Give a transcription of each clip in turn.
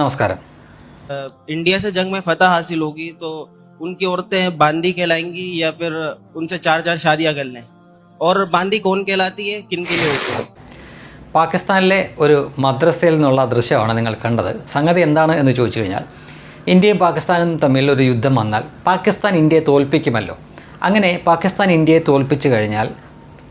നമസ്കാരം अ, इंडिया से जंग में फतह हासिल होगी तो उनकी औरतें बांदी कहलाएंगी या फिर उनसे चार चार शादियां कर लें और बांदी कौन कहलाती है किन के लिए होती है പാകിസ്ഥാനിലെ ഒരു മദ്രസയിൽ നിന്നുള്ള ദൃശ്യമാണ് നിങ്ങൾ കണ്ടത് സംഗതി എന്താണ് എന്ന് ചോദിച്ചു കഴിഞ്ഞാൽ ഇന്ത്യയും പാകിസ്ഥാനും തമ്മിൽ ഒരു യുദ്ധം വന്നാൽ പാകിസ്ഥാൻ ഇന്ത്യയെ തോൽപ്പിക്കുമല്ലോ അങ്ങനെ പാകിസ്ഥാൻ ഇന്ത്യയെ തോൽപ്പിച്ചു കഴിഞ്ഞാൽ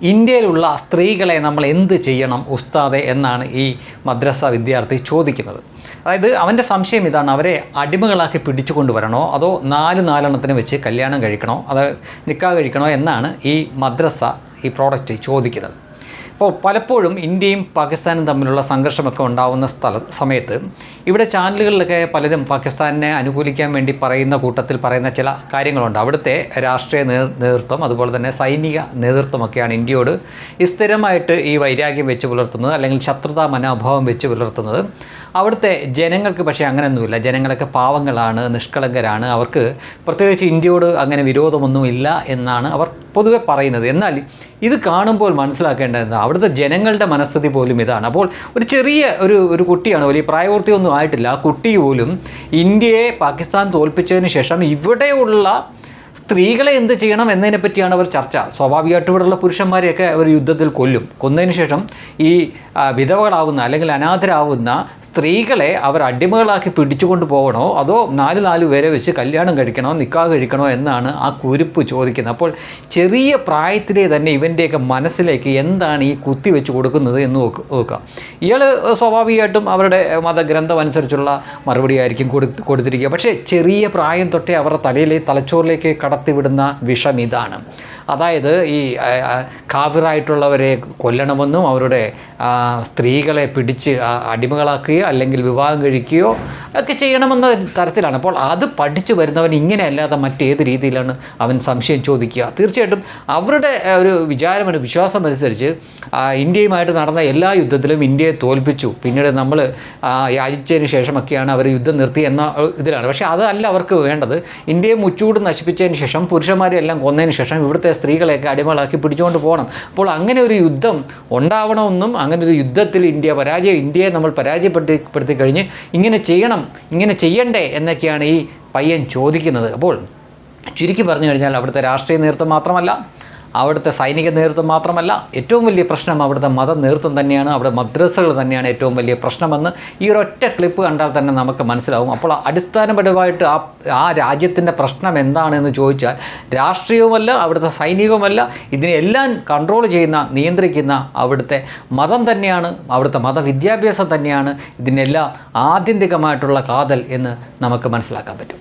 ഇന്ത്യയിലുള്ള സ്ത്രീകളെ നമ്മൾ എന്ത് ചെയ്യണം ഉസ്താദെ എന്നാണ് ഈ മദ്രസ വിദ്യാർത്ഥി ചോദിക്കുന്നത്. അതായത് അവന്റെ സംശയം ഇതാണ് അവരെ അടിമകളാക്കി പിടിച്ചു കൊണ്ടുവരണോ അതോ നാല് നാലെണ്ണത്തിന് വെച്ച് കല്യാണം കഴിക്കണോ അത് നിക്കാ കഴിക്കണോ എന്നാണ് ഈ മദ്രസ ഈ പ്രോഡക്റ്റ് ചോദിക്കുന്നത്. അപ്പോൾ പലപ്പോഴും ഇന്ത്യയും പാകിസ്ഥാനും തമ്മിലുള്ള സംഘർഷമൊക്കെ ഉണ്ടാകുന്ന സ്ഥല സമയത്ത് ഇവിടെ ചാനലുകളിലൊക്കെ പലരും പാകിസ്ഥാനെ അനുകൂലിക്കാൻ വേണ്ടി പറയുന്ന കൂട്ടത്തിൽ പറയുന്ന ചില കാര്യങ്ങളുണ്ട്. അവിടുത്തെ രാഷ്ട്രീയ നേതൃത്വം അതുപോലെ തന്നെ സൈനിക നേതൃത്വമൊക്കെയാണ് ഇന്ത്യയോട് സ്ഥിരമായിട്ട് ഈ വൈരാഗ്യം വെച്ച് പുലർത്തുന്നത് അല്ലെങ്കിൽ ശത്രുതാ മനോഭാവം വെച്ച് പുലർത്തുന്നത്. അവിടുത്തെ ജനങ്ങൾക്ക് പക്ഷേ അങ്ങനെയൊന്നുമില്ല. ജനങ്ങളൊക്കെ പാവങ്ങളാണ് നിഷ്കളങ്കരാണ്. അവർക്ക് പ്രത്യേകിച്ച് ഇന്ത്യയോട് അങ്ങനെ വിരോധമൊന്നുമില്ല എന്നാണ് അവർ പൊതുവെ പറയുന്നത്. എന്നാൽ ഇത് കാണുമ്പോൾ മനസ്സിലാക്കേണ്ടത് അവിടുത്തെ ജനങ്ങളുടെ മനസ്ഥിതി പോലും ഇതാണ്. അപ്പോൾ ഒരു ചെറിയ ഒരു ഒരു കുട്ടിയാണ് വലിയ പ്രായപൂർത്തിയൊന്നും ആയിട്ടില്ല. ആ കുട്ടി പോലും ഇന്ത്യയെ പാകിസ്ഥാൻ തോൽപ്പിച്ചതിന് ശേഷം ഇവിടെയുള്ള സ്ത്രീകളെ എന്ത് ചെയ്യണം എന്നതിനെ പറ്റിയാണ് അവർ ചർച്ച. സ്വാഭാവികമായിട്ട് ഇവിടെയുള്ള പുരുഷന്മാരെയൊക്കെ അവർ യുദ്ധത്തിൽ കൊല്ലും. കൊന്നതിന് ശേഷം ഈ വിധവകളാവുന്ന അല്ലെങ്കിൽ അനാഥരാവുന്ന സ്ത്രീകളെ അവർ അടിമകളാക്കി പിടിച്ചുകൊണ്ട് പോകണോ? അതോ നാല് നാല് പേരെ വെച്ച് കല്യാണം കഴിക്കണോ? നിക്കാഹ് കഴിക്കണോ? എന്നാണ് ആ കുരിപ്പ് ചോദിക്കുന്നത്. അപ്പോൾ ചെറിയ പ്രായത്തിലെ തന്നെ ഇവന്റെയൊക്കെ മനസ്സിലേക്ക് എന്താണ് ഈ കുത്തി വെച്ച് കൊടുക്കുന്നത് എന്ന് നോക്ക് നോക്കുക. ഇയാൾ സ്വാഭാവികമായിട്ടും അവരുടെ മതഗ്രന്ഥം അനുസരിച്ചുള്ള മറുപടി ആയിരിക്കും കൊടു കൊടുത്തിരിക്കുക. പക്ഷേ ചെറിയ പ്രായം തൊട്ടേ അവരുടെ തലയിലെ തലച്ചോറിലേക്ക് കടത്തിവിടുന്ന വിഷം ഇതാണ്. അതായത് ഈ ആ, കൊല്ലണമെന്നും അവരുടെ സ്ത്രീകളെ പിടിച്ച് അടിമകളാക്കുകയോ അല്ലെങ്കിൽ വിവാഹം കഴിക്കുകയോ ഒക്കെ ചെയ്യണമെന്ന തരത്തിലാണ്. അപ്പോൾ അത് പഠിച്ചു വരുന്നവൻ ഇങ്ങനെയല്ലാതെ മറ്റേത് രീതിയിലാണ് അവൻ സംശയം ചോദിക്കുക. തീർച്ചയായിട്ടും അവരുടെ ഒരു വിചാരമാണ് വിശ്വാസം അനുസരിച്ച് ഇന്ത്യയുമായിട്ട് നടന്ന എല്ലാ യുദ്ധത്തിലും ഇന്ത്യയെ തോൽപ്പിച്ചു. പിന്നീട് നമ്മൾ യാചിച്ചതിന് ശേഷമൊക്കെയാണ് അവർ യുദ്ധം നിർത്തി എന്ന ഇതിലാണ്. പക്ഷേ അതല്ല അവർക്ക് വേണ്ടത്. ഇന്ത്യയെ മുച്ചൂട് നശിപ്പിച്ചതിന് ശേഷം പുരുഷന്മാരെ എല്ലാം കൊന്നതിന് ശേഷം ഇവിടുത്തെ സ്ത്രീകളെയൊക്കെ അടിമകളാക്കി പിടിച്ചുകൊണ്ട് പോകണം. അപ്പോൾ അങ്ങനെ ഒരു യുദ്ധം ഉണ്ടാവണമെന്നും അങ്ങനെ ഒരു യുദ്ധത്തിൽ ഇന്ത്യ പരാജയം ഇന്ത്യയെ നമ്മൾ പരാജയപ്പെടുത്തി കഴിഞ്ഞ് ഇങ്ങനെ ചെയ്യണം ഇങ്ങനെ ചെയ്യണ്ടേ എന്നൊക്കെയാണ് ഈ പയ്യൻ ചോദിക്കുന്നത്. അപ്പോൾ ചുരുക്കി പറഞ്ഞു കഴിഞ്ഞാൽ അവിടുത്തെ രാഷ്ട്രീയ നേതൃത്വം മാത്രമല്ല അവിടുത്തെ സൈനിക നേതൃത്വം മാത്രമല്ല ഏറ്റവും വലിയ പ്രശ്നം അവിടുത്തെ മത നേതൃത്വം തന്നെയാണ്. അവിടെ മദ്രസകൾ തന്നെയാണ് ഏറ്റവും വലിയ പ്രശ്നമെന്ന് ഈ ഒരൊറ്റ ക്ലിപ്പ് കണ്ടാൽ തന്നെ നമുക്ക് മനസ്സിലാവും. അപ്പോൾ അടിസ്ഥാനപരമായിട്ട് ആ ആ രാജ്യത്തിന്റെ പ്രശ്നം എന്താണെന്ന് ചോദിച്ചാൽ രാഷ്ട്രീയവുമല്ല അവിടുത്തെ സൈനികവുമല്ല ഇതിനെല്ലാം കൺട്രോൾ ചെയ്യുന്ന നിയന്ത്രിക്കുന്ന അവിടുത്തെ മതം തന്നെയാണ് അവിടുത്തെ മതവിദ്യാഭ്യാസം തന്നെയാണ് ഇതിനെല്ലാം ആത്യന്തികമായിട്ടുള്ള കാതൽ എന്ന് നമുക്ക് മനസ്സിലാക്കാൻ പറ്റും.